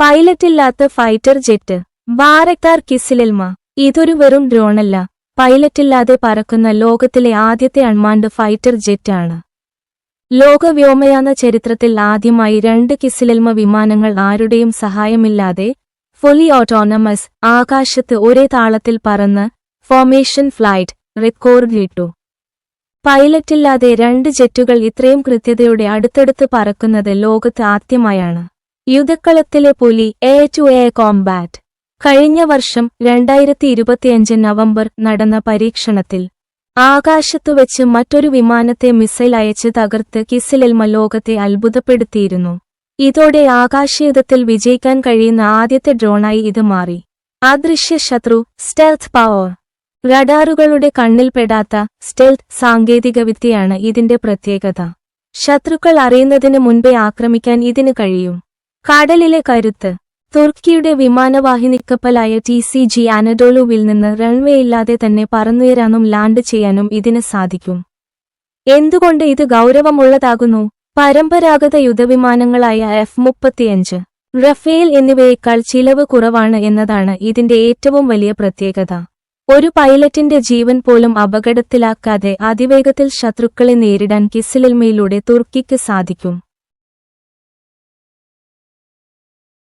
പൈലറ്റില്ലാത്ത fighter jet. ബാരക്താർ കിസിലിൽമ. ഇതൊരു വെറും ഡ്രോണല്ല. പൈലറ്റില്ലാതെ പറക്കുന്ന ലോകത്തിലെ ആദ്യത്തെ അൺമാൻഡ് ഫൈറ്റർ ജെറ്റ് ആണ് ലോക വ്യോമയാന ചരിത്രത്തിൽ ആദ്യമായി രണ്ട് കിസിലിൽമ വിമാനങ്ങൾ ആരുടെയും സഹായമില്ലാതെ ഫുള്ളി ഓട്ടോണമസ് ആകാശത്ത് ഒരേ താളത്തിൽ പറന്ന് ഫോമേഷൻ ഫ്ലൈറ്റ് റെക്കോർഡ് ഇട്ടു. പൈലറ്റില്ലാതെ രണ്ട് ജെറ്റുകൾ ഇത്രയും കൃത്യതയോടെ അടുത്തടുത്ത് പറക്കുന്നത് ലോകത്ത് ആദ്യമായാണ്. യുദ്ധക്കളത്തിലെ പുലി എ ടു എ കോംബാറ്റ് കഴിഞ്ഞ വർഷം രണ്ടായിരത്തി ഇരുപത്തിയഞ്ച് നവംബർ നടന്ന പരീക്ഷണത്തിൽ ആകാശത്തു വെച്ച് മറ്റൊരു വിമാനത്തെ മിസൈൽ അയച്ച് തകർത്ത് കിസിലെൽമ ലോകത്തെ അത്ഭുതപ്പെടുത്തിയിരുന്നു. ഇതോടെ ആകാശയുദ്ധത്തിൽ വിജയിക്കാൻ കഴിയുന്ന ആദ്യത്തെ ഡ്രോണായി ഇത് മാറി. അദൃശ്യ ശത്രു സ്റ്റെൽത്ത് പവർ റഡാറുകളുടെ കണ്ണിൽപ്പെടാത്ത സ്റ്റെൽത്ത് സാങ്കേതികവിദ്യയാണ് ഇതിന്റെ പ്രത്യേകത. ശത്രുക്കൾ അറിയുന്നതിന് മുൻപേ ആക്രമിക്കാൻ ഇതിന് കഴിയും. കടലിലെ കരുത്ത്. തുർക്കിയുടെ വിമാനവാഹിനിക്കപ്പലായ ടി സി ജി അനഡോളുവിൽ നിന്ന് റൺവേ ഇല്ലാതെ തന്നെ പറന്നുയരാനും ലാൻഡ് ചെയ്യാനും ഇതിന് സാധിക്കും. എന്തുകൊണ്ട് ഇത് ഗൗരവമുള്ളതാകുന്നു? പരമ്പരാഗത യുദ്ധവിമാനങ്ങളായ എഫ് മുപ്പത്തിയഞ്ച് റഫേൽ എന്നിവയേക്കാൾ ചിലവ് കുറവാണ് എന്നതാണ് ഇതിന്റെ ഏറ്റവും വലിയ പ്രത്യേകത. ഒരു പൈലറ്റിന്റെ ജീവൻ പോലും അപകടത്തിലാക്കാതെ അതിവേഗത്തിൽ ശത്രുക്കളെ നേരിടാൻ കിസിലിൽമയിലൂടെ തുർക്കിക്ക് സാധിക്കും.